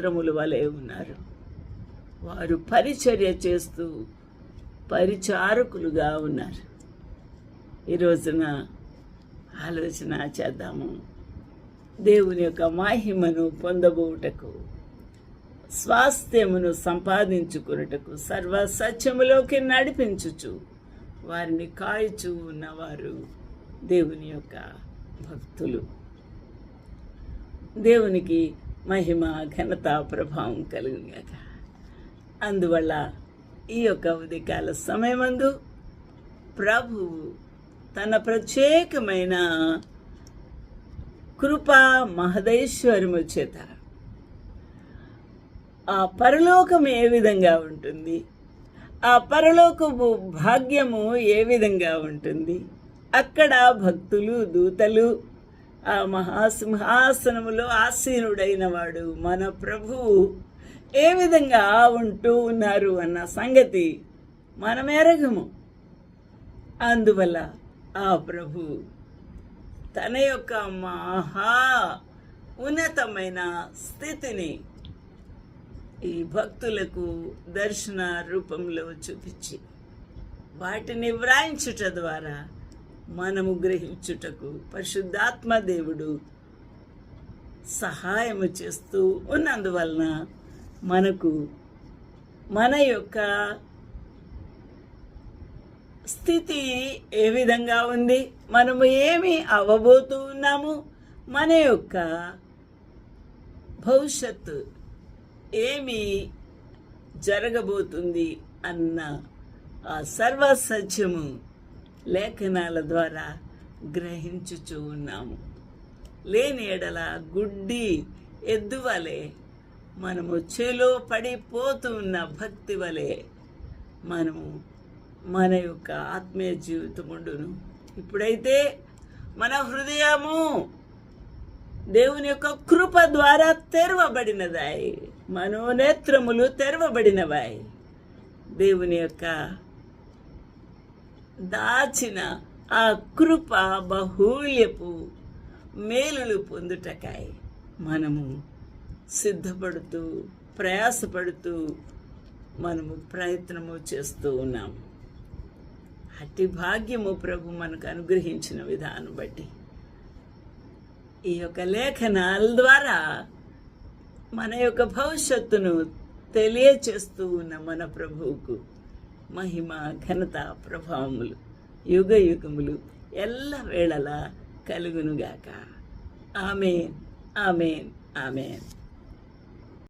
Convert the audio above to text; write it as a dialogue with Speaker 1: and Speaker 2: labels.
Speaker 1: నేత్రముల వలె ఉన్నారు. వారు పరిచర్య చేస్తూ పరిచారకులుగా ఉన్నారు. ఈ రోజున ఆలోచన చేద్దాము. దేవుని యొక్క మహిమను పొందబోటకు స్వాస్థ్యమును సంపాదించుకున్నటకు సర్వ సత్యములోకి నడిపించుచు వారిని కాయచూ ఉన్నవారు దేవుని యొక్క భక్తులు. దేవునికి మహిమ ఘనత ప్రభావం కలుగుగాక అందువల్ల ఈ యొక్క ఉదయకాల సమయమందు ప్రభువు తన ప్రత్యేకమైన కృపా మహదైశ్వర్యము చేత ఆ పరలోకం ఏ విధంగా ఉంటుంది ఆ పరలోకము భాగ్యము ఏ విధంగా ఉంటుంది అక్కడ భక్తులు దూతలు ఆ మహాసింహాసనములో ఆసీనుడైన వాడు మన ప్రభువు ఏ విధంగా ఉంటూ ఉన్నారు అన్న సంగతి మనం అందువల్ల ఆ ప్రభు తన యొక్క మహా ఉన్నతమైన స్థితిని ఈ భక్తులకు దర్శన రూపంలో చూపించి వాటిని వ్రాయించుట ద్వారా మనము గ్రహించుటకు పరిశుద్ధాత్మ దేవుడు సహాయము చేస్తూ ఉన్నందువలన మనకు మన యొక్క స్థితి ఏ విధంగా ఉంది? మనము ఏమి అవ్వబోతూ ఉన్నాము? మన యొక్క భవిష్యత్తు ఏమి జరగబోతుంది అన్న ఆ సర్వసత్యము లేఖనాల ద్వారా గ్రహించుచూ ఉన్నాము. లేని ఎడల గుడ్డి ఎద్దు వలె మనము చెలో పడిపోతూ ఉన్న భక్తి వలె మనము మన యొక్క ఆత్మీయ జీవితముండును. ఇప్పుడైతే మన హృదయము దేవుని యొక్క కృప ద్వారా తెరవబడినదాయి. మనోనేత్రములు తెరవబడినవాయి. దేవుని యొక్క దాచిన ఆ కృప బహుళ్యపు మేలులు పొందుటకాయ. మనము సిద్ధపడుతూ ప్రయాసపడుతూ మనము ప్రయత్నము చేస్తూ ఉన్నాము అట్టి భాగ్యము ప్రభు మనకు అనుగ్రహించిన విధానం బట్టి. ఈ యొక్క లేఖనాల ద్వారా మన యొక్క భవిష్యత్తును తెలియచేస్తూ ఉన్న మన ప్రభువుకు మహిమ ఘనత ప్రభావములు యుగ యుగములు ఎల్ల వేళలా కలుగునుగాక. Amen amen amen.